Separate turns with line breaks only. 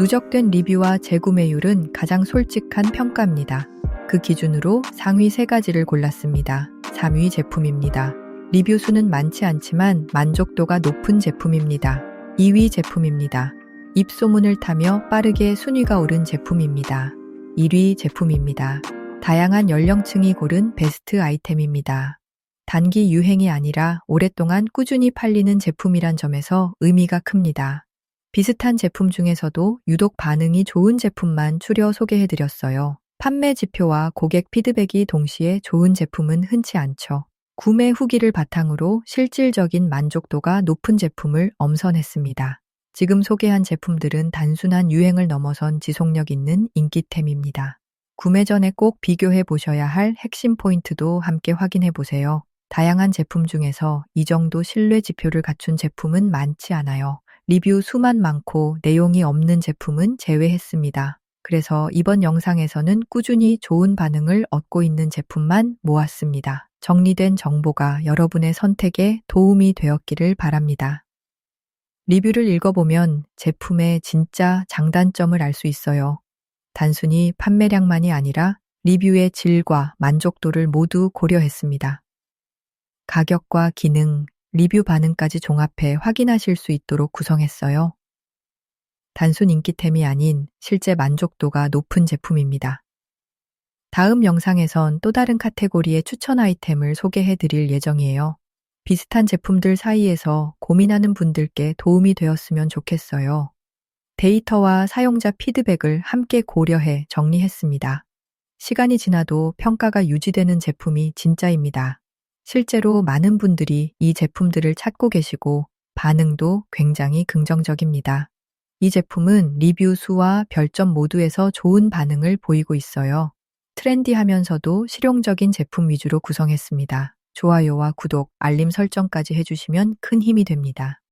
누적된 리뷰와 재구매율은 가장 솔직한 평가입니다. 그 기준으로 상위 3가지를 골랐습니다. 3위 제품입니다. 리뷰 수는 많지 않지만 만족도가 높은 제품입니다. 2위 제품입니다. 입소문을 타며 빠르게 순위가 오른 제품입니다. 1위 제품입니다. 다양한 연령층이 고른 베스트 아이템입니다. 단기 유행이 아니라 오랫동안 꾸준히 팔리는 제품이란 점에서 의미가 큽니다. 비슷한 제품 중에서도 유독 반응이 좋은 제품만 추려 소개해드렸어요. 판매 지표와 고객 피드백이 동시에 좋은 제품은 흔치 않죠. 구매 후기를 바탕으로 실질적인 만족도가 높은 제품을 엄선했습니다. 지금 소개한 제품들은 단순한 유행을 넘어선 지속력 있는 인기템입니다. 구매 전에 꼭 비교해 보셔야 할 핵심 포인트도 함께 확인해 보세요. 다양한 제품 중에서 이 정도 신뢰 지표를 갖춘 제품은 많지 않아요. 리뷰 수만 많고 내용이 없는 제품은 제외했습니다. 그래서 이번 영상에서는 꾸준히 좋은 반응을 얻고 있는 제품만 모았습니다. 정리된 정보가 여러분의 선택에 도움이 되었기를 바랍니다. 리뷰를 읽어보면 제품의 진짜 장단점을 알 수 있어요. 단순히 판매량만이 아니라 리뷰의 질과 만족도를 모두 고려했습니다. 가격과 기능, 리뷰 반응까지 종합해 확인하실 수 있도록 구성했어요. 단순 인기템이 아닌 실제 만족도가 높은 제품입니다. 다음 영상에선 또 다른 카테고리의 추천 아이템을 소개해 드릴 예정이에요. 비슷한 제품들 사이에서 고민하는 분들께 도움이 되었으면 좋겠어요. 데이터와 사용자 피드백을 함께 고려해 정리했습니다. 시간이 지나도 평가가 유지되는 제품이 진짜입니다. 실제로 많은 분들이 이 제품들을 찾고 계시고 반응도 굉장히 긍정적입니다. 이 제품은 리뷰 수와 별점 모두에서 좋은 반응을 보이고 있어요. 트렌디하면서도 실용적인 제품 위주로 구성했습니다. 좋아요와 구독, 알림 설정까지 해주시면 큰 힘이 됩니다.